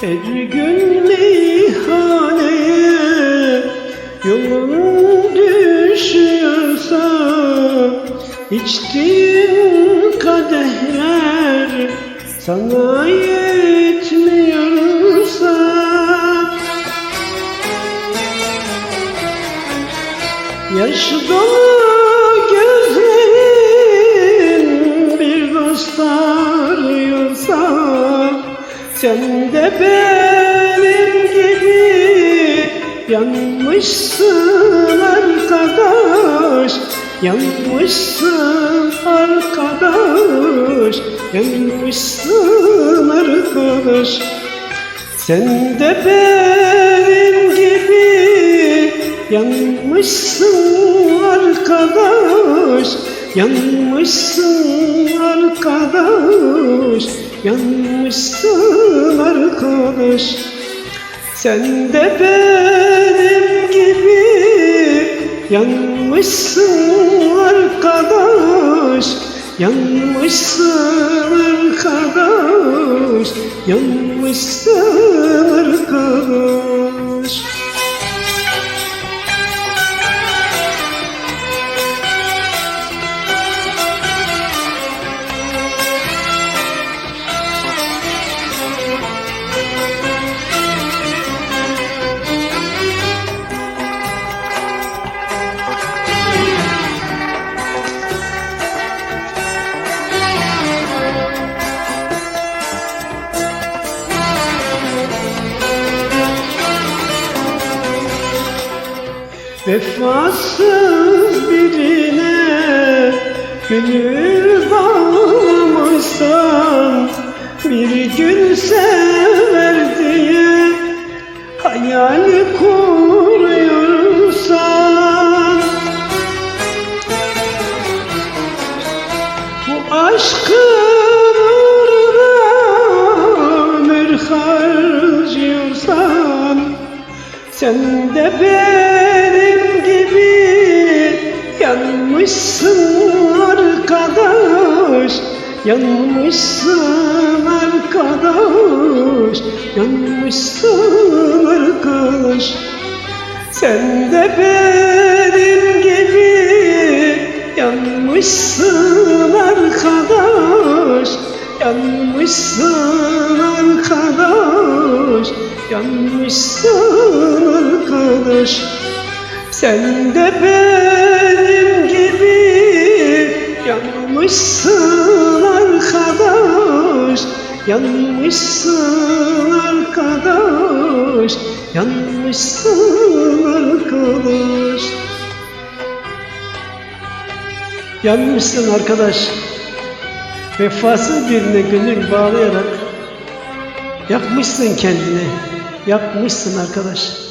Her gün meyhaneye yolun düşüyorsa içtiğin kadehler sana yetmiyorsa. Yaş dolu Sen de benim gibi yanmışsın arkadaş Yanmışsın arkadaş Yanmışsın arkadaş. Sen de benim gibi yanmışsın arkadaş Yanmışsın arkadaş Yanmışsın arkadaş Sen de benim gibi yanmışsın arkadaş. Yanmışsın arkadaş Yanmışsın arkadaş Vefasız birine gönül bağlamışsan Bir gün sever diye hayal kuruyorsan Bu aşkın uğruna ömür harcıyorsan Sen de benim gibi yanmışsın arkadaş Yanmışsın arkadaş Yanmışsın arkadaş. Sen de benim gibi yanmışsın arkadaş Yanmışsın arkadaş Yanmışsın arkadaş Sen de benim gibi yanmışsın arkadaş Yanmışsın arkadaş Yanmışsın arkadaş. Yanmışsın arkadaş. Vefasız birine gönül bağlayarak Yakmışsın kendini Yakmışsın arkadaş